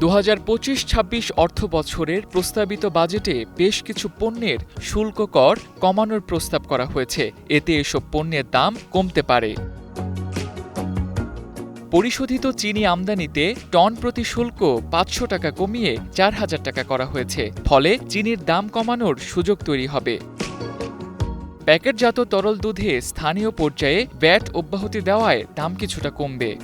দু হাজার পঁচিশ ছাব্বিশ অর্থ বছরের প্রস্তাবিত বাজেটে বেশ কিছু পণ্যের শুল্ক কর কমানোর প্রস্তাব করা হয়েছে। এতে এসব পণ্যের দাম কমতে পারে। পরিশোধিত চিনি আমদানিতে টন প্রতি শুল্ক পাঁচশো টাকা কমিয়ে চার হাজার টাকা করা হয়েছে। ফলে চিনির দাম কমানোর সুযোগ তৈরি হবে। প্যাকেটজাত তরল দুধে স্থানীয় পর্যায়ে ব্যাট অব্যাহতি দেওয়ায় দাম কিছুটা কমবে।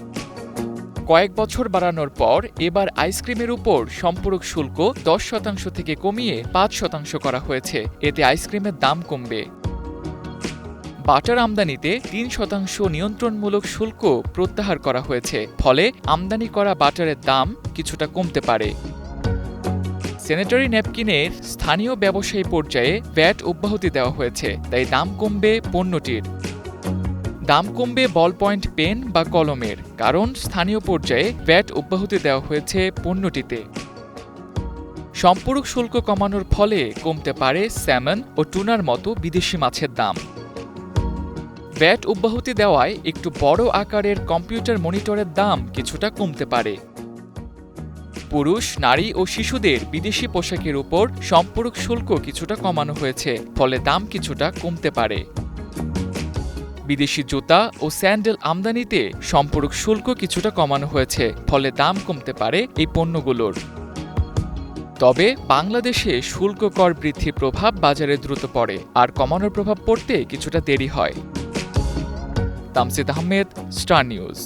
কয়েক বছর বাড়ানোর পর এবার আইসক্রিমের উপর সম্পূরক শুল্ক দশ শতাংশ থেকে কমিয়ে পাঁচ শতাংশ করা হয়েছে। এতে আইসক্রিমের দাম কমবে। বাটার আমদানিতে তিন শতাংশ নিয়ন্ত্রণমূলক শুল্ক প্রত্যাহার করা হয়েছে। ফলে আমদানি করা বাটারের দাম কিছুটা কমতে পারে। স্যানিটারি ন্যাপকিনের স্থানীয় ব্যবসায়ী পর্যায়ে ভ্যাট অব্যাহতি দেওয়া হয়েছে। তাই দাম কমবে পণ্যটির। দাম কমবে বল পয়েন্ট পেন বা কলমের, কারণ স্থানীয় পর্যায়ে ভ্যাট অব্যাহতি দেওয়া হয়েছে পণ্যটিতে। সম্পূরক শুল্ক কমানোর ফলে কমতে পারে স্যামন ও টুনার মতো বিদেশি মাছের দাম। ভ্যাট অব্যাহতি দেওয়ায় একটু বড় আকারের কম্পিউটার মনিটরের দাম কিছুটা কমতে পারে। পুরুষ, নারী ও শিশুদের বিদেশি পোশাকের উপর সম্পূরক শুল্ক কিছুটা কমানো হয়েছে, ফলে দাম কিছুটা কমতে পারে। বিদেশি জুতা ও স্যান্ডেল আমদানিতে সম্পূরক শুল্ক কিছুটা কমানো হয়েছে, ফলে দাম কমতে পারে এই পণ্যগুলোর। তবে বাংলাদেশে শুল্ক কর বৃদ্ধির প্রভাব বাজারে দ্রুত পড়ে, আর কমানোর প্রভাব পড়তে কিছুটা দেরি হয়। Tamsid Ahmed, star news.